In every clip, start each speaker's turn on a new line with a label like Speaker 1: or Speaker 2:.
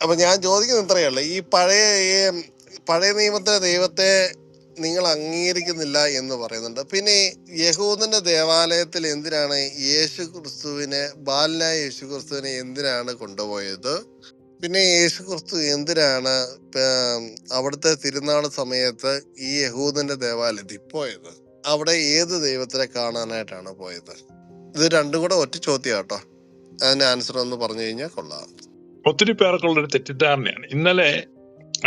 Speaker 1: അപ്പൊ ഞാൻ ചോദിക്കുന്നത് ഇത്രയേ ഉള്ളൂ. ഈ പഴയ ഈ പഴയ നിയമത്തെ ദൈവത്തെ നിങ്ങൾ അംഗീകരിക്കുന്നില്ല എന്ന് പറയുന്നുണ്ട്. പിന്നെ യഹൂദന്റെ ദേവാലയത്തിൽ എന്തിനാണ് യേശു ക്രിസ്തുവിനെ ബാലനായ യേശു ക്രിസ്തുവിനെ എന്തിനാണ് കൊണ്ടുപോയത്? പിന്നെ യേശു ക്രിസ്തു എന്തിനാണ് അവിടുത്തെ തിരുനാൾ സമയത്ത് ഈ യഹൂദന്റെ ദേവാലയത്തിൽ പോയത്? അവിടെ ഏത് ദൈവത്തിനെ കാണാനായിട്ടാണ് പോയത്? ഇത് രണ്ടും കൂടെ ഒറ്റ ചോദ്യം കേട്ടോ അതിന്റെ ആൻസർ ഒന്ന് പറഞ്ഞു കഴിഞ്ഞാൽ കൊള്ളാം.
Speaker 2: ഒത്തിരി പേർക്കുള്ള ഒരു തെറ്റിദ്ധാരണയാണ്. ഇന്നലെ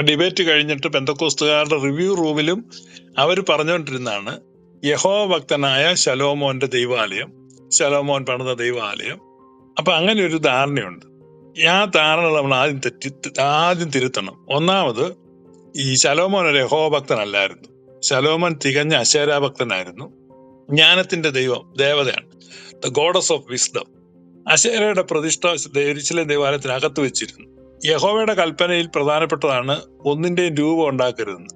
Speaker 2: ഡിബേറ്റ് കഴിഞ്ഞിട്ട് പെന്തക്കോസ്തുകാരുടെ റിവ്യൂ റൂമിലും അവർ പറഞ്ഞുകൊണ്ടിരുന്നാണ് യഹോ ഭക്തനായ ശലോമോന്റെ ദൈവാലയം ശലോമോൻ പണിത ദൈവാലയം. അപ്പൊ അങ്ങനെ ഒരു ധാരണയുണ്ട്. ആ ധാരണ നമ്മൾ ആദ്യം തെറ്റി ആദ്യം തിരുത്തണം. ഒന്നാമത് ഈ ശലോമോൻ ഒരു യഹോ ഭക്തനല്ലായിരുന്നു. ശലോമോൻ തികഞ്ഞ അശേരാഭക്തനായിരുന്നു ജ്ഞാനത്തിന്റെ ദൈവം ദേവതയാണ്. ദ ഗോഡസ് ഓഫ് വിസ്ഡം അശേരയുടെ പ്രതിഷ്ഠ എരിശിലെ ദേവാലയത്തിനകത്ത് വെച്ചിരുന്നു. യഹോവയുടെ കൽപ്പനയിൽ പ്രധാനപ്പെട്ടതാണ് ഒന്നിന്റെയും രൂപം ഉണ്ടാക്കരുതെന്ന്.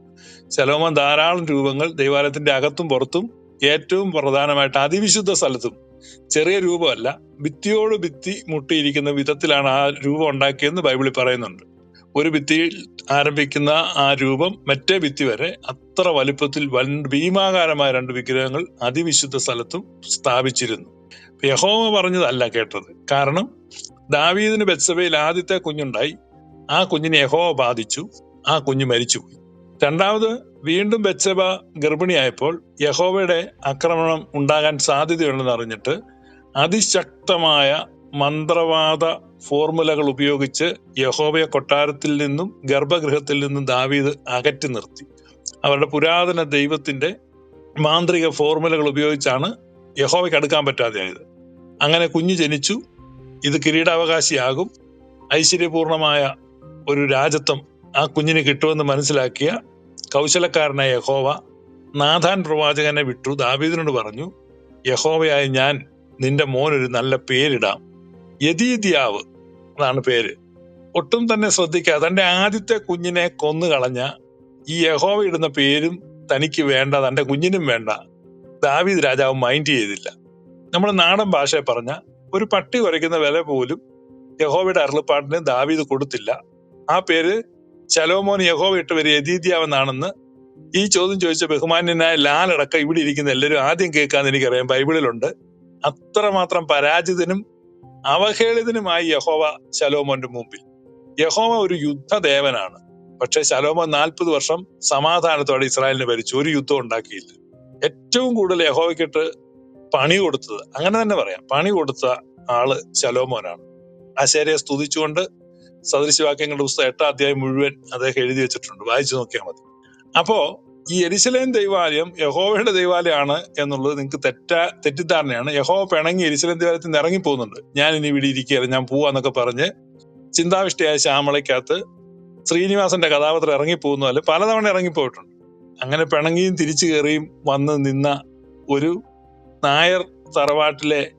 Speaker 2: ശലോമോൻ ധാരാളം രൂപങ്ങൾ ദേവാലയത്തിന്റെ അകത്തും പുറത്തും ഏറ്റവും പ്രധാനമായിട്ട് അതിവിശുദ്ധ സ്ഥലത്തും. ചെറിയ രൂപമല്ല ഭിത്തിയോട് ഭിത്തി മുട്ടിയിരിക്കുന്ന വിധത്തിലാണ് ആ രൂപം ഉണ്ടാക്കിയെന്ന് ബൈബിളിൽ പറയുന്നുണ്ട്. ഒരു ഭിത്തിയിൽ ആരംഭിക്കുന്ന ആ രൂപം മറ്റേ ഭിത്തി വരെ അത്ര വലുപ്പത്തിൽ വൻ ഭീമാകാരമായ രണ്ട് വിഗ്രഹങ്ങൾ അതിവിശുദ്ധ സ്ഥലത്തും സ്ഥാപിച്ചിരുന്നു. യഹോമ പറഞ്ഞതല്ല കേട്ടത്. കാരണം ദാവീദിന് ബെത്സബയിൽ ആദ്യത്തെ കുഞ്ഞുണ്ടായി. ആ കുഞ്ഞിനെ യഹോവ ബാധിച്ചു. ആ കുഞ്ഞ് മരിച്ചുപോയി. രണ്ടാമത് വീണ്ടും ബെത്സബ ഗർഭിണിയായപ്പോൾ യഹോവയുടെ ആക്രമണം ഉണ്ടാകാൻ സാധ്യതയുണ്ടെന്ന് അറിഞ്ഞിട്ട് അതിശക്തമായ മന്ത്രവാദ ഫോർമുലകൾ ഉപയോഗിച്ച് യഹോബയ കൊട്ടാരത്തിൽ നിന്നും ഗർഭഗൃഹത്തിൽ നിന്നും ദാവീദ് അകറ്റി നിർത്തി. അവരുടെ പുരാതന ദൈവത്തിന്റെ മാന്ത്രിക ഫോർമുലകൾ ഉപയോഗിച്ചാണ് യഹോവയ്ക്ക് അടുക്കാൻ പറ്റാതെയായത്. അങ്ങനെ കുഞ്ഞു ജനിച്ചു. ഇത് കിരീടാവകാശിയാകും. ഐശ്വര്യപൂർണമായ ഒരു രാജത്വം ആ കുഞ്ഞിന് കിട്ടുമെന്ന് മനസ്സിലാക്കിയ കൗശലക്കാരനായ യഹോവ നാഥാൻ പ്രവാചകനെ വിട്ടു ദാവീദിനോട് പറഞ്ഞു യഹോവയായ ഞാൻ നിന്റെ മോനൊരു നല്ല പേരിടാം. യദീദ്യാവ് എന്നാണ് പേര്. ഒട്ടും തന്നെ ശ്രദ്ധിക്കാതെ തന്റെ ആദ്യത്തെ കുഞ്ഞിനെ കൊന്നു കളഞ്ഞ ഈ യഹോവ ഇടുന്ന പേരും തനിക്ക് വേണ്ട തന്റെ കുഞ്ഞിനും വേണ്ട. ദാവീദ് രാജാവ് മൈൻഡ് ചെയ്തില്ല. നമ്മൾ നാടൻ ഭാഷയെ പറഞ്ഞ ഒരു പട്ടി കുറയ്ക്കുന്ന വില പോലും യഹോവയുടെ അരുളപ്പാട്ടിന് ദാവീദ് കൊടുത്തില്ല. ആ പേര് ശലോമോൻ യഹോവ ഇട്ട് വരെ യതീതിയാവെന്നാണെന്ന് ഈ ചോദ്യം ചോദിച്ച ബഹുമാന്യനായ ലാലടക്കം ഇവിടെ ഇരിക്കുന്ന എല്ലാവരും ആദ്യം കേൾക്കാന്ന് എനിക്കറിയാം. ബൈബിളിലുണ്ട്. അത്രമാത്രം പരാജിതനും അവഹേളിതനുമായി യഹോവ ശലോമോന്റെ മുമ്പിൽ. യഹോവ ഒരു യുദ്ധദേവനാണ്. പക്ഷെ ശലോമോൻ നാൽപ്പത് വർഷം സമാധാനത്തോടെ ഇസ്രായേലിനെ ഭരിച്ചു ഒരു യുദ്ധം ഉണ്ടാക്കിയില്ല. ഏറ്റവും കൂടുതൽ യഹോവയ്ക്കിട്ട് പണി കൊടുത്തത് അങ്ങനെ തന്നെ പറയാം പണി കൊടുത്ത ആൾ ശലോമോനാണ്. ആശാരിയെ സ്തുതിച്ചുകൊണ്ട് സദൃശവാക്യങ്ങളുടെ പുസ്തകം എട്ടാം അധ്യായം മുഴുവൻ അദ്ദേഹം എഴുതി വെച്ചിട്ടുണ്ട്. വായിച്ചു നോക്കിയാൽ മതി. അപ്പോ ഈ എരിശലേം ദൈവാലയം യഹോവയുടെ ദൈവാലയമാണ് എന്നുള്ളത് നിങ്ങൾക്ക് തെറ്റാ തെറ്റിദ്ധാരണയാണ്. യഹോവ പിണങ്ങി എരിശലേം ദൈവാലയത്തിൽ നിന്ന് ഇറങ്ങി പോകുന്നുണ്ട് ഞാൻ ഇനി ഇവിടെ ഇരിക്കുകയാണ്. ഞാൻ പോവാന്നൊക്കെ പറഞ്ഞ് ചിന്താവിഷ്ടയായ ശ്യാമളയ്ക്കകത്ത് ശ്രീനിവാസന്റെ കഥാപാത്രം ഇറങ്ങി പോകുന്ന പോലെ പലതവണ ഇറങ്ങിപ്പോയിട്ടുണ്ട്. അങ്ങനെ പിണങ്ങിയും തിരിച്ചു കയറിയും വന്ന് നിന്ന ഒരു നായർ തറവാട്ടിലെ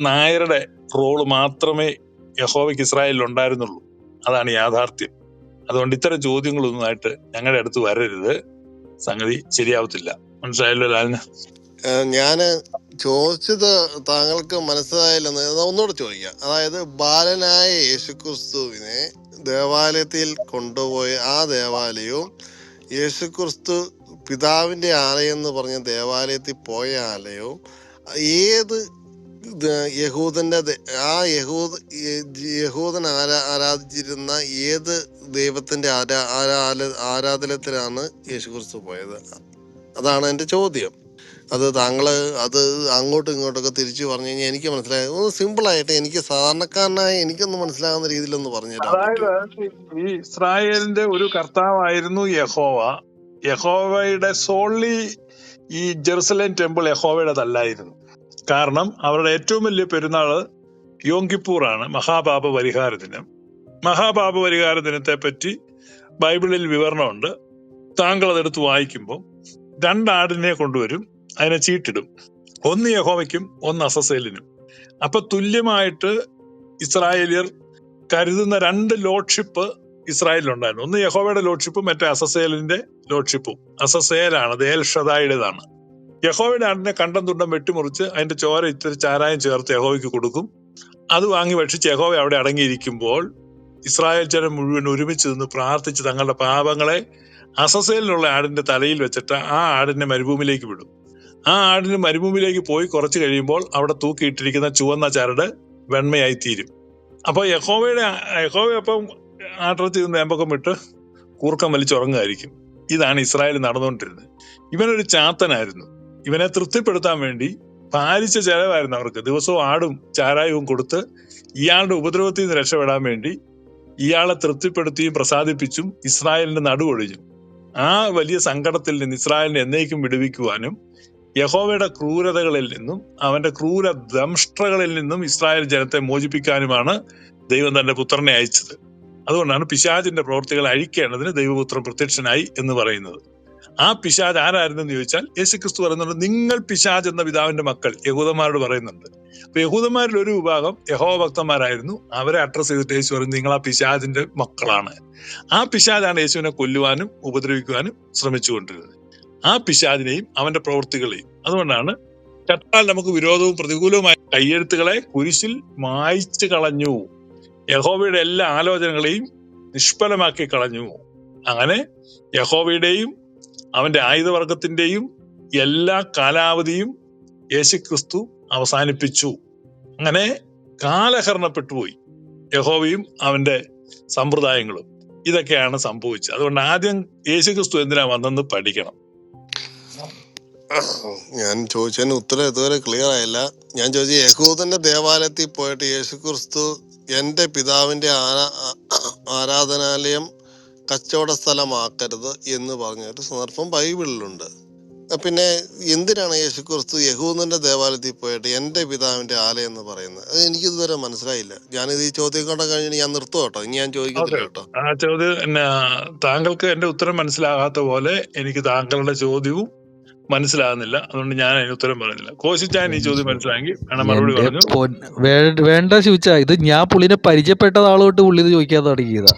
Speaker 2: നായരുടെ റോൾ മാത്രമേ യഹോവയ്ക്ക് ഇസ്രായേലിൽ ഉണ്ടായിരുന്നുള്ളൂ. അതാണ് യാഥാർത്ഥ്യം. അതുകൊണ്ട് ഇത്തരം ചോദ്യങ്ങളൊന്നുമായിട്ട് ഞങ്ങളുടെ അടുത്ത് വരരുത്. സംഗതി ശരിയാവത്തില്ല. മനസ്സിലായല്ലോ ലാലിന്?
Speaker 1: ഞാൻ ചോദിച്ചത് താങ്കൾക്ക് മനസ്സിലായില്ലെന്ന് ഒന്നുകൂടെ ചോദിക്കാം. അതായത് ബാലനായ യേശുക്രിസ്തുവിനെ ദേവാലയത്തിൽ കൊണ്ടുപോയ ആ ദേവാലയവും യേശുക്രിസ്തു പിതാവിന്റെ ആലയം എന്ന് പറഞ്ഞ ദേവാലയത്തിൽ പോയ ആലയവും ഏത് ഇത് യഹൂദന്റെ ആ യഹൂദ് യഹൂദൻ ആരാ ആരാധിച്ചിരുന്ന ഏത് ദൈവത്തിന്റെ ആരാ ആരാ ആരാധനത്തിലാണ് യേശു ക്രിസ്തു പോയത്? അതാണ് എന്റെ ചോദ്യം. അത് താങ്കൾ അത് അങ്ങോട്ടും ഇങ്ങോട്ടൊക്കെ തിരിച്ചു പറഞ്ഞു കഴിഞ്ഞാൽ എനിക്ക് മനസ്സിലായി ഒന്ന് സിമ്പിളായിട്ട് എനിക്ക് സാധാരണക്കാരനായ എനിക്കൊന്നും മനസ്സിലാകുന്ന രീതിയിലൊന്ന് പറഞ്ഞു
Speaker 2: അതായത് ഈ ഇസ്രായേലിന്റെ ഒരു കർത്താവായിരുന്നു യഹോവ. യഹോവയുടെ സോൺലി ഈ ജെറുസലേം ടെമ്പിൾ യഹോവയുടേതല്ലായിരുന്നു. കാരണം അവരുടെ ഏറ്റവും വലിയ പെരുന്നാൾ യോങ്കിപ്പൂറാണ് മഹാപാപ പരിഹാര ദിനം. മഹാപാപ പരിഹാര ദിനത്തെ പറ്റി ബൈബിളിൽ വിവരണമുണ്ട്. താങ്കൾ അതെടുത്ത് വായിക്കുമ്പോൾ രണ്ടാടിനെ കൊണ്ടുവരും അതിനെ ചീട്ടിടും. ഒന്ന് യഹോവയ്ക്കും ഒന്ന് അസസേലിനും. അപ്പൊ തുല്യമായിട്ട് ഇസ്രായേലിയർ കരുതുന്ന രണ്ട് ലോഡ്ഷിപ്പ് ഇസ്രായേലിൽ ഉണ്ടായിരുന്നു ഒന്ന് യഹോവയുടെ ലോഡ്ഷിപ്പും മറ്റേ അസസേലിന്റെ ലോഡ്ഷിപ്പും. അസസേലാണ് അത് യഹോവയുടെ ആടിനെ കണ്ടം തുണ്ടം വെട്ടിമുറിച്ച് അതിന്റെ ചോര ഇത്തിരി ചാരായം ചേർത്ത് യഹോവയ്ക്ക് കൊടുക്കും. അത് വാങ്ങി ഭക്ഷിച്ച് യഹോവ അവിടെ അടങ്ങിയിരിക്കുമ്പോൾ ഇസ്രായേൽ ജനം മുഴുവൻ ഒരുമിച്ച് നിന്ന് പ്രാർത്ഥിച്ച് തങ്ങളുടെ പാപങ്ങളെ അസസേലിലുള്ള ആടിന്റെ തലയിൽ വെച്ചിട്ട് ആ ആടിനെ മരുഭൂമിയിലേക്ക് വിടും. ആ ആടിന് മരുഭൂമിയിലേക്ക് പോയി കുറച്ച് കഴിയുമ്പോൾ അവിടെ തൂക്കിയിട്ടിരിക്കുന്ന ചുവന്ന ചരട് വെണ്മയായി തീരും അപ്പൊ യഹോവയുടെ യഹോവ അപ്പം ആട്ടത്തിൽ നിന്ന് ഏമ്പക്കം വിട്ട് കൂർക്കം വലിച്ചുറങ്ങുമായിരിക്കും. ഇതാണ് ഇസ്രായേൽ നടന്നുകൊണ്ടിരുന്നത്. ഇവനൊരു ചാത്തനായിരുന്നു. ഇവനെ തൃപ്തിപ്പെടുത്താൻ വേണ്ടി പാലിച്ച ചെലവായിരുന്നു അവർക്ക്. ദിവസവും ആടും ചാരായവും കൊടുത്ത് ഇയാളുടെ ഉപദ്രവത്തിൽ നിന്ന് രക്ഷപ്പെടാൻ വേണ്ടി ഇയാളെ തൃപ്തിപ്പെടുത്തിയും പ്രസാദിപ്പിച്ചും ഇസ്രായേലിന്റെ നടുവൊഴിഞ്ഞു. ആ വലിയ സങ്കടത്തിൽ നിന്ന് ഇസ്രായേലിനെ എന്നേക്കും വിടുവിക്കുവാനും യഹോവയുടെ ക്രൂരതകളിൽ നിന്നും അവന്റെ ക്രൂര ദംഷ്ട്രകളിൽ നിന്നും ഇസ്രായേൽ ജനത്തെ മോചിപ്പിക്കാനുമാണ് ദൈവം തന്റെ പുത്രനെ അയച്ചത്. അതുകൊണ്ടാണ് പിശാചിന്റെ പ്രവൃത്തികൾ അഴിക്കേണ്ടതിന് ദൈവപുത്രൻ പ്രത്യക്ഷനായി എന്ന് പറയുന്നത്. ആ പിശാജ് ആരായിരുന്നു എന്ന് ചോദിച്ചാൽ യേശുക്രിസ്തു പറയുന്നുണ്ട് നിങ്ങൾ പിശാജ് എന്ന പിതാവിന്റെ മക്കൾ യഹൂദന്മാരോട് പറയുന്നുണ്ട്. അപ്പൊ യഹൂദന്മാരിൽ ഒരു വിഭാഗം യഹോ ഭക്തന്മാരായിരുന്നു. അവരെ അഡ്രസ് ചെയ്തിട്ട് യേശു പറയുന്നത് നിങ്ങൾ ആ പിശാജിന്റെ മക്കളാണ്. ആ പിശാജാണ് യേശുവിനെ കൊല്ലുവാനും ഉപദ്രവിക്കുവാനും ശ്രമിച്ചുകൊണ്ടിരുന്നത്. ആ പിശാജിനെയും അവന്റെ പ്രവൃത്തികളെയും അതുകൊണ്ടാണ് ചട്ടാൽ നമുക്ക് വിരോധവും പ്രതികൂലവുമായ കയ്യെഴുത്തുകളെ കുരിശിൽ മായ്ച്ചു കളഞ്ഞു. യഹോവയുടെ എല്ലാ ആലോചനകളെയും നിഷ്ഫലമാക്കി കളഞ്ഞു. അങ്ങനെ യഹോവയുടെയും അവന്റെ ആയുധവർഗത്തിന്റെയും എല്ലാ കാലാവധിയും യേശുക്രിസ്തു അവസാനിപ്പിച്ചു. അങ്ങനെ കാലഹരണപ്പെട്ടുപോയി യഹോവയും അവന്റെ സമ്പ്രദായങ്ങളും. ഇതൊക്കെയാണ് സംഭവിച്ചത്. അതുകൊണ്ട് ആദ്യം യേശുക്രിസ്തു എന്തിനാ വന്നെന്ന് പഠിക്കണം.
Speaker 1: ഞാൻ ചോദിച്ചതിന് ഉത്തരം ഇതുവരെ ക്ലിയർ ആയില്ല. ഞാൻ ചോദിച്ചു യഹൂദന്റെ ദേവാലയത്തിൽ പോയിട്ട് യേശുക്രിസ്തു എന്റെ പിതാവിന്റെ ആരാ ആരാധനാലയം കച്ചവട സ്ഥലമാക്കരുത് എന്ന് പറഞ്ഞൊരു സന്ദർഭം ബൈബിളിലുണ്ട്. പിന്നെ എന്തിനാണ് യേശു ക്രിസ്തു യഹൂദന്റെ ദേവാലയത്തിൽ പോയിട്ട് എന്റെ പിതാവിന്റെ ആലയം എന്ന് പറയുന്നത്? അത് എനിക്ക് ഇതുവരെ മനസ്സിലായില്ല. ഞാനിത് ഈ ചോദ്യം കൊണ്ട് കഴിഞ്ഞ് ഞാൻ നിർത്തും കേട്ടോ. ഇനി ഞാൻ ചോദിക്കത്തില്ല കേട്ടോ.
Speaker 2: ആ ചോദ്യം താങ്കൾക്ക് എന്റെ ഉത്തരം മനസ്സിലാകാത്ത പോലെ എനിക്ക് താങ്കളുടെ ചോദ്യവും മനസ്സിലാകുന്നില്ല. അതുകൊണ്ട് ഞാൻ അതിന് ഉത്തരം പറയുന്നില്ല കോശിച്ചാൻ ഈ ചോദ്യം മനസ്സിലാക്കി വേണം മറുപടി പറഞ്ഞു
Speaker 3: വേണ്ട ചോദിച്ചാ ഇത് ഞാൻ പുള്ളിനെ പരിചയപ്പെട്ട ആൾ തൊട്ട് പുള്ളി ഇത് ചോദിക്കാൻ തുടങ്ങിയതാ.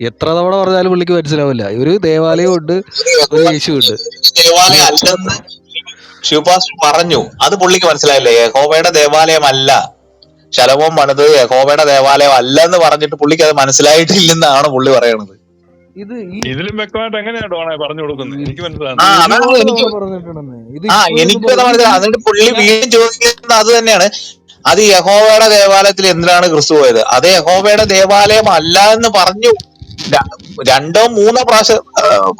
Speaker 3: എത്ര തവണ പറഞ്ഞാലും പുള്ളിക്ക് മനസ്സിലാവില്ല. ഒരു ദേവാലയം ഉണ്ട് ഒരു യേശു ഉണ്ട്
Speaker 4: ശിവപാസ് പറഞ്ഞു. അത് പുള്ളിക്ക് മനസ്സിലായില്ലേ? യഹോവയുടെ ദേവാലയമല്ല. അല്ല ശലഭം പണിത് യഹോവയുടെ ദേവാലയം അല്ല എന്ന് പറഞ്ഞിട്ട് പുള്ളിക്ക് അത് മനസ്സിലായിട്ടില്ലെന്നാണ് പുള്ളി പറയണത്.
Speaker 3: ഇത്
Speaker 2: ഇതിലും വ്യക്തമായിട്ട് എങ്ങനെയാണ് ഡോണെ പറഞ്ഞു കൊടുക്കുന്നത്? എനിക്ക്
Speaker 4: ആ എനിക്ക്
Speaker 3: തവണ പറഞ്ഞിട്ടുണ്ടെന്ന്. ഇത്
Speaker 4: ആ
Speaker 3: ഇപ്പോഴും
Speaker 4: അത് മനസ്സിലായി എന്നിട്ട് പുള്ളി വീണ്ടും ചോദിക്കുന്നത് അത് തന്നെയാണ്. അത് യഹോവയുടെ ദേവാലയത്തിൽ എന്തിനാണ് ക്രിസ്തു പോയത്? അത് യഹോവയുടെ ദേവാലയം അല്ല എന്ന് പറഞ്ഞു രണ്ടോ മൂന്നോ പ്രാവശ്യം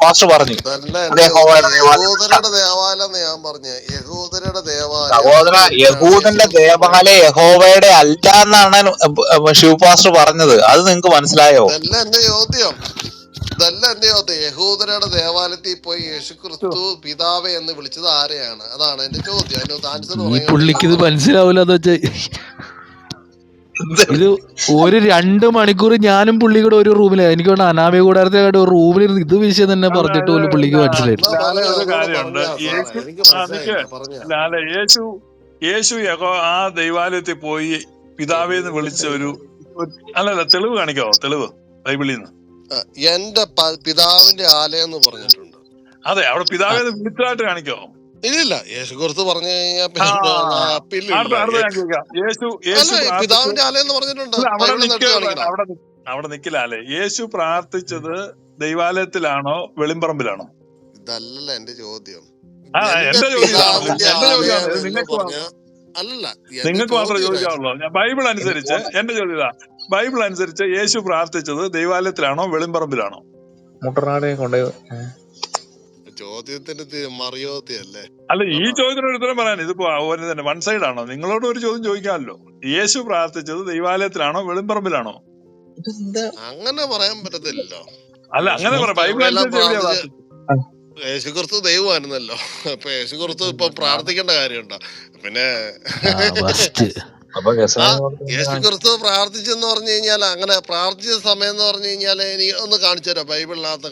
Speaker 4: പാസ്റ്റർ പറഞ്ഞു. സഹോദര യഹൂദന്റെ ദേവാലയ യഹോവയുടെ അല്ല എന്നാണ് ശിവ പാസ്റ്റർ പറഞ്ഞത്. അത് നിങ്ങക്ക് മനസ്സിലായോ?
Speaker 1: ഇതല്ല എന്റെ ചോദ്യം. ഇതല്ല എന്റെ ചോദ്യം. യഹൂദരുടെ ദേവാലയത്തിൽ പോയി യേശുക്രിസ്തു പിതാവേ എന്ന് വിളിച്ചത് ആരെയാണ്? അതാണ് എന്റെ ചോദ്യം. അതിന് ആൻസർ
Speaker 3: പുള്ളിക്ക് ഇത് മനസ്സിലാവില്ല ഇത് ഒരു രണ്ട് മണിക്കൂർ ഞാനും പുള്ളി കൂടെ ഒരു റൂമിലായി എനിക്ക് വേണ്ട അനാമയ കൂടാരത്തെ ഒരു റൂമിലിരുന്ന് ഇത് വിഷയം തന്നെ പറഞ്ഞിട്ട് പോലും പുള്ളിക്ക്. മനസ്സിലായില്ല
Speaker 2: യേശു യേശു യേശു യഹോ ആ ദൈവാലയത്തിൽ പോയി പിതാവേന്ന് വിളിച്ച ഒരു അല്ലല്ല തെളിവ് കാണിക്കാവോ? തെളിവ് ബൈബിളിൽ നിന്ന്.
Speaker 1: എന്റെ പിതാവിന്റെ ആലയം എന്ന് പറഞ്ഞിട്ടുണ്ട്.
Speaker 2: അതെ അവിടെ പിതാവേന്ന് വിളിച്ചതായിട്ട് കാണിക്കാവോ?
Speaker 1: ഇല്ലില്ല യേശു കുറിച്ച് പറഞ്ഞു കഴിഞ്ഞാൽ അല്ല പിതാവിന്റെ ആലയം എന്ന് പറഞ്ഞിട്ടുണ്ട്.
Speaker 2: അവിടെ അവിടെ നിക്കില്ലാലേ യേശു പ്രാർത്ഥിച്ചത് ദൈവാലയത്തിലാണോ വെളിമ്പറമ്പിലാണോ?
Speaker 1: ഇതല്ല എന്റെ ചോദ്യം.
Speaker 2: ആ
Speaker 1: എന്റെ
Speaker 2: എന്റെ ചോദ്യം എന്റെ ചോദ്യം
Speaker 1: ആലയം
Speaker 2: ഇത്
Speaker 1: എന്ന്
Speaker 2: നിങ്ങൾക്ക്
Speaker 1: അല്ലല്ല എന്റെ
Speaker 2: നിങ്ങൾക്ക് മാത്രമേ ചോദിക്കാവുള്ളൂ ഞാൻ ബൈബിൾ അനുസരിച്ച് എന്റെ ചോദ്യം ഇതാ. ബൈബിൾ അനുസരിച്ച് യേശു പ്രാർത്ഥിച്ചത് ദൈവാലയത്തിലാണോ വെളിമ്പറമ്പിലാണോ?
Speaker 4: മുട്ടനാടിനെ കൊണ്ട്
Speaker 1: ചോദ്യത്തിന് തി- മറിയോത്തിയല്ലേ?
Speaker 2: അല്ല ഈ ചോദ്യത്തിന് ഒരു ഉത്തരം പറയാൻ ഇതിപ്പോ ഒരു തന്നെ വൺ സൈഡ് ആണോ? നിങ്ങളോട് ഒരു ചോദ്യം ചോദിക്കാമല്ലോ. യേശു പ്രാർത്ഥിച്ചത് ദൈവാലയത്തിലാണോ വെളിമ്പറമ്പിലാണോ?
Speaker 1: അങ്ങനെ പറയാൻ പറ്റത്തില്ലല്ലോ.
Speaker 2: അല്ല അങ്ങനെ പറയാം പ്രാർത്ഥിച്ചത്?
Speaker 1: യേശുക്രിസ്തു ദൈവമായിരുന്നല്ലോ. അപ്പൊ യേശുക്രിസ്തു ഇപ്പൊ പ്രാർത്ഥിക്കേണ്ട കാര്യമുണ്ടോ? പിന്നെ യേശു യേശുക്രിസ്തു പ്രാർത്ഥിച്ചെന്ന് പറഞ്ഞു കഴിഞ്ഞാൽ അങ്ങനെ പ്രാർത്ഥിച്ച സമയം എന്ന് പറഞ്ഞു കഴിഞ്ഞാൽ എനിക്ക് ഒന്ന് കാണിച്ചു തരാം ബൈബിളിനകത്ത്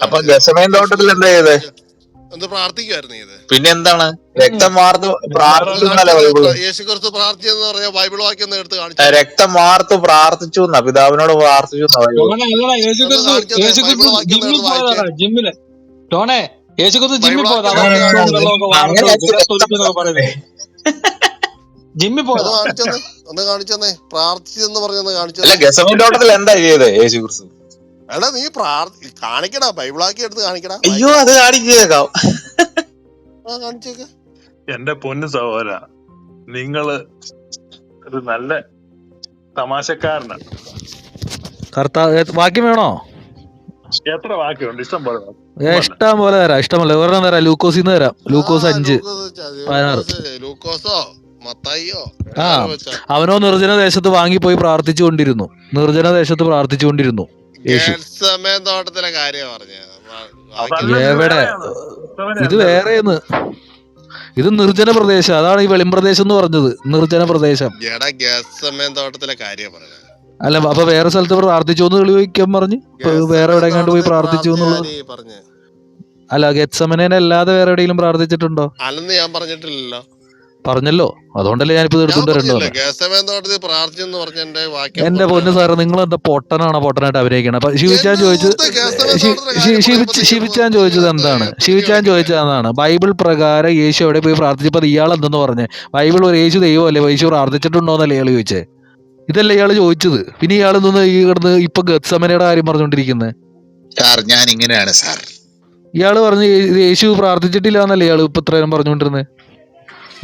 Speaker 1: കാണിച്ചു
Speaker 4: ചെയ്തത്
Speaker 1: പ്രാർത്ഥിക്കുമായിരുന്നു ഇത്.
Speaker 4: പിന്നെ എന്താണ് രക്തം വാർത്ത്
Speaker 1: പ്രാർത്ഥിച്ചെന്ന് പറഞ്ഞ ബൈബിൾ വാക്യം ഒന്ന് എടുത്ത് കാണിച്ചു.
Speaker 4: രക്തം വാർത്ത് പ്രാർത്ഥിച്ചു എന്നാ പിതാവിനോട് പ്രാർത്ഥിച്ചു
Speaker 5: ജിമ്മിൽ
Speaker 1: ഒന്ന്
Speaker 5: ജിമ്മിൽ. ടോണെ യേശുക്രിസ്തു ജിമ്മിൽ പോയതാ.
Speaker 1: വാക്യം
Speaker 5: അതാ
Speaker 1: ഒന്ന്
Speaker 5: രക്തവും
Speaker 1: കാണിച്ചേ.
Speaker 5: വെള്ളമൊക്കെ
Speaker 4: അങ്ങനെ
Speaker 5: വാർത്ത് തൊലിക്കുന്നൊക്കെ പറയുന്നത്. ജിമ്മി
Speaker 1: ഒന്ന്
Speaker 5: പോയതാ
Speaker 1: കാണിച്ചെന്നേ ഒന്ന് കാണിച്ചെന്നേ. പ്രാർത്ഥിച്ചെന്ന് പറഞ്ഞൊന്ന്
Speaker 4: അല്ല ഗസമിൻ തോട്ടത്തിൽ എന്താ ചെയ്തത് യേശു ക്രിസ്തു?
Speaker 1: എടാ നീ പ്രാർത്ഥി കാണിക്കടാ ബൈബിളാക്കി എടുത്ത് കാണിക്കടാ.
Speaker 4: അയ്യോ അത് കാണിച്ചേക്കാം
Speaker 1: ആ കാണിച്ചേക്ക്.
Speaker 2: എന്റെ പൊന്നു സഹോദര നിങ്ങൾ ഒരു നല്ല തമാശക്കാരനാണ്
Speaker 3: കർത്താവ് വാക്യം വേണോ?
Speaker 2: എത്ര വാക്കുണ്ട് ഇഷ്ടം പോലെ വാക്ക്.
Speaker 3: ഏ, ഇഷ്ടം പോലെ തരാം ഇഷ്ടമല്ല ഒരെണ്ണം തരാം ലൂക്കോസിന്ന് തരാം. ലൂക്കോസ് അഞ്ച്. പതിനാറ്.
Speaker 1: ലൂക്കോസോ? മത്തായിയോ?
Speaker 3: ആ. അവനോ നിർജന ദേശത്ത് വാങ്ങിപ്പോയി പ്രാർത്ഥിച്ചുകൊണ്ടിരുന്നു. നിർജന ദേശത്ത് പ്രാർത്ഥിച്ചുകൊണ്ടിരുന്നു. യേശു.
Speaker 1: ഗെത്സമേൻ തോട്ടത്തിലെ കാര്യം പറഞ്ഞു.
Speaker 2: ഇത്
Speaker 3: എവിടെ? ഇത് വേറെയെന്ന് ഇത് നിർജന പ്രദേശം. അതാണ് ഈ വെളിമ്പ്രദേശം എന്ന് പറഞ്ഞത്. നിർജന പ്രദേശം.
Speaker 1: തോട്ടത്തിലെ കാര്യം പറഞ്ഞു.
Speaker 3: അല്ല അപ്പൊ വേറെ സ്ഥലത്ത് പ്രാർത്ഥിച്ചു എന്ന് വിളിക്കാൻ പറഞ്ഞു. ഇപ്പൊ വേറെ എവിടെ കണ്ടു പോയി പ്രാർത്ഥിച്ചു എന്നുള്ളത്. അല്ല ഗെറ്റ്സമനെ അല്ലാതെ വേറെ എവിടെയെങ്കിലും പ്രാർത്ഥിച്ചിട്ടുണ്ടോ?
Speaker 1: അല്ലെന്ന് ഞാൻ പറഞ്ഞിട്ടില്ലല്ലോ.
Speaker 3: പറഞ്ഞല്ലോ. അതുകൊണ്ടല്ലേ ഞാനിപ്പോ
Speaker 1: പറഞ്ഞ എന്റെ
Speaker 3: പൊന്ന് സാറ് നിങ്ങൾ എന്താ പൊട്ടനാണോ പൊട്ടനായിട്ട് അഭിനയിക്കണം? അപ്പൊ ശിവിച്ചാൻ ചോദിച്ചത് ശിവിച്ചാൻ ചോദിച്ചത് എന്താണ്? ശിവിച്ചാൻ ചോദിച്ചത് എന്താണ്? ബൈബിൾ പ്രകാരം യേശു എവിടെ പോയി പ്രാർത്ഥിച്ചപ്പോ ഇയാൾ എന്തെന്ന് പറഞ്ഞേ? ബൈബിൾ ഒരു യേശു ദൈവമല്ലേ? യേശു പ്രാർത്ഥിച്ചിട്ടുണ്ടോന്നല്ലേ ഇയാൾ ചോദിച്ചേ? ഇതല്ലേ ഇയാൾ ചോദിച്ചത്. പിന്നെ ഇയാൾ നിന്ന് ഈ കിടന്ന് ഇപ്പൊ ഗത്സമനയുടെ കാര്യം പറഞ്ഞുകൊണ്ടിരിക്കുന്നത്
Speaker 6: സാർ ഞാൻ ഇങ്ങനെയാണ് സാർ.
Speaker 3: ഇയാൾ പറഞ്ഞു യേശു പ്രാർത്ഥിച്ചിട്ടില്ല എന്നല്ലേ ഇയാൾ ഇപ്പൊ ഇത്രയും പറഞ്ഞുകൊണ്ടിരുന്നത്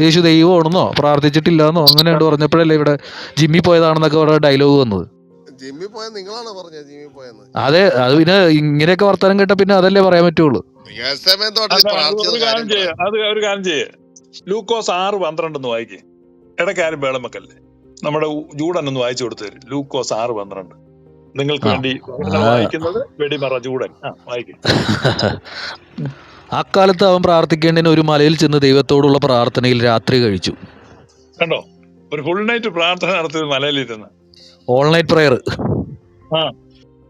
Speaker 3: യേശു ദൈവമാണെന്നോ? പ്രാർത്ഥിച്ചിട്ടില്ല എന്നോ അങ്ങനെ ഉണ്ട് പറഞ്ഞപ്പോഴല്ലേ ഇവിടെ ജിമ്മി പോയതാണെന്നൊക്കെ പറഞ്ഞ ഡയലോഗ് വന്നത്.
Speaker 1: ജിമ്മി പോയ നിങ്ങളാണ് പറഞ്ഞത് ജിമ്മി പോയെന്ന്?
Speaker 3: അതെ അത് പിന്നെ ഇങ്ങനെയൊക്കെ വർത്തമാനം കേട്ട പിന്നെ അതല്ലേ പറയാൻ പറ്റുള്ളൂ.
Speaker 2: അത് ഒരു കാര്യം ചെയ്യ. ലൂക്കോസ് ആറ് പന്ത്രണ്ട് ഒന്ന് വായിക്കേ. ഇടക്കാരും വേളമക്കല്ലേ നമ്മുടെ ജൂഡൻ ഒന്ന് വായിച്ചു കൊടുത്തു തരും. ലൂക്കോസ് ആറ് പന്ത്രണ്ട്. നിങ്ങൾക്ക് വേണ്ടി വായിക്കുന്നത് വെടിമറ ജൂഡൻ. ആ വായിക്കും.
Speaker 3: അക്കാലത്ത് അവൻ പ്രാർത്ഥിക്കേണ്ടതിന് ഒരു മലയിൽ ചെന്ന് ദൈവത്തോടുള്ള പ്രാർത്ഥനയിൽ രാത്രി കഴിച്ചു.
Speaker 2: കണ്ടോ? ഒരു ഫുൾ നൈറ്റ് പ്രാർത്ഥന നടത്തിയത് മലയിലിരുന്ന്
Speaker 3: ഓൾ നൈറ്റ് പ്രയർ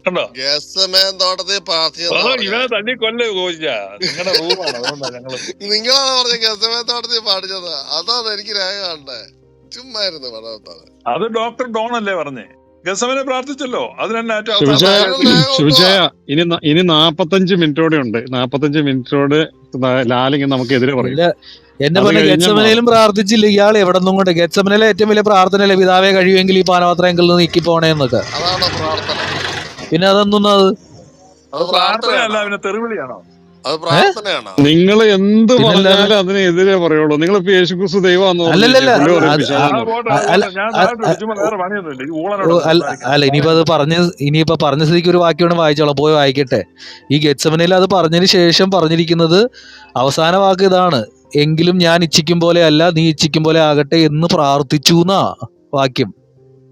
Speaker 2: കണ്ടോ?
Speaker 1: ഗസമേൻ തോട്ടത്തിൽ പ്രാർത്ഥിച്ചത്
Speaker 2: അതോ ഇവനെ തല്ലി കൊല്ലേ കോച്ച നിങ്ങളുടെ റൂമാണ് അതുകൊണ്ടാണ് ഞങ്ങൾ
Speaker 1: നിങ്ങളാണ് പറഞ്ഞ ഗസമേൻ തോട്ടത്തിൽ പാടിച്ചത് അതാണ് എനിക്ക് രേഖ കണ്ടേ. ചുമ്മായിരുന്നു പടവത്താണ്
Speaker 2: അത് ഡോക്ടർ ഡോൺ അല്ലേ പറഞ്ഞേ? ഗസവനെ പ്രാർത്ഥിച്ചല്ലോ.
Speaker 5: ശിവജയ ഇനി ഇനി നാപ്പത്തഞ്ച് മിനിറ്റോടെ ഉണ്ട്. നാപ്പത്തഞ്ച് മിനിറ്റോട് ലാലിങ് നമുക്ക് എതിരെ പറയും. എന്നെ
Speaker 3: പറഞ്ഞ
Speaker 5: കഴിഞ്ഞാ
Speaker 3: പ്രാർത്ഥിച്ചില്ല. ഇയാൾ എവിടെ നിന്നും കൊണ്ട് ഗച്ചമനയിലെ ഏറ്റവും വലിയ പ്രാർത്ഥനയല്ലേ പിതാവെ കഴിയുമെങ്കിൽ ഈ പാനപാത്രമെങ്കിൽ നിന്ന് നീക്കി പോണേന്നൊക്കെ
Speaker 1: അതാണ് പ്രാർത്ഥന.
Speaker 3: പിന്നെ അതൊന്നും അത്
Speaker 2: പ്രാർത്ഥന
Speaker 1: അല്ല
Speaker 2: അവനെ തെറിവിളിയാണോ?
Speaker 1: അത് പ്രാർത്ഥനയാണോ.
Speaker 5: നിങ്ങൾ എന്ത് പറഞ്ഞാലും അതിനെതിരെ പറയുള്ളൂ. നിങ്ങൾ ഇപ്പൊ
Speaker 3: അല്ലല്ലല്ല,
Speaker 2: ഈ
Speaker 3: ഓ,
Speaker 2: ഊളനോട്
Speaker 3: അല്ല ഇനിയിപ്പോ അത് പറഞ്ഞ ഇനിയിപ്പോ പറഞ്ഞ സ്ഥിതിക്ക് ഒരു വാക്യം വായിച്ചോളാം. പോയി വായിക്കട്ടെ. ഈ ഗെറ്റ്സമനയിൽ അത് പറഞ്ഞതിന് ശേഷം പറഞ്ഞിരിക്കുന്നത് അവസാന വാക്ക് ഇതാണ്. എങ്കിലും ഞാൻ ഇച്ഛിക്കും പോലെ അല്ല നീ ഇച്ഛിക്കും പോലെ ആകട്ടെ എന്ന് പ്രാർത്ഥിച്ചു എന്നാ വാക്യം.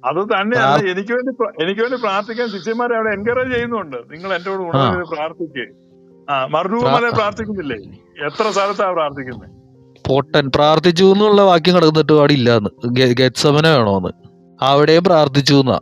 Speaker 2: അത് തന്നെയാണ്. എനിക്ക് വേണ്ടി എനിക്ക് വേണ്ടി പ്രാർത്ഥിക്കാൻ ശിഷ്യന്മാരെ അവിടെ എൻകറേജ് ചെയ്യുന്നുണ്ട്. നിങ്ങൾ എന്റെ കൂടെ പ്രാർത്ഥിക്ക്. ആ മറുരൂപമലെ പ്രാർത്ഥിക്കുന്നില്ലേ? എത്ര സ്ഥലത്താ പ്രാർത്ഥിക്കുന്നത്
Speaker 3: പൊട്ടൻ പ്രാർത്ഥിച്ചു എന്നുള്ള വാക്യം കിടന്നിട്ട് അവിടെ ഇല്ലാന്ന്. ഗെറ്റ്സമന വേണോന്ന്. അവിടെയും പ്രാർത്ഥിച്ചു എന്നാ.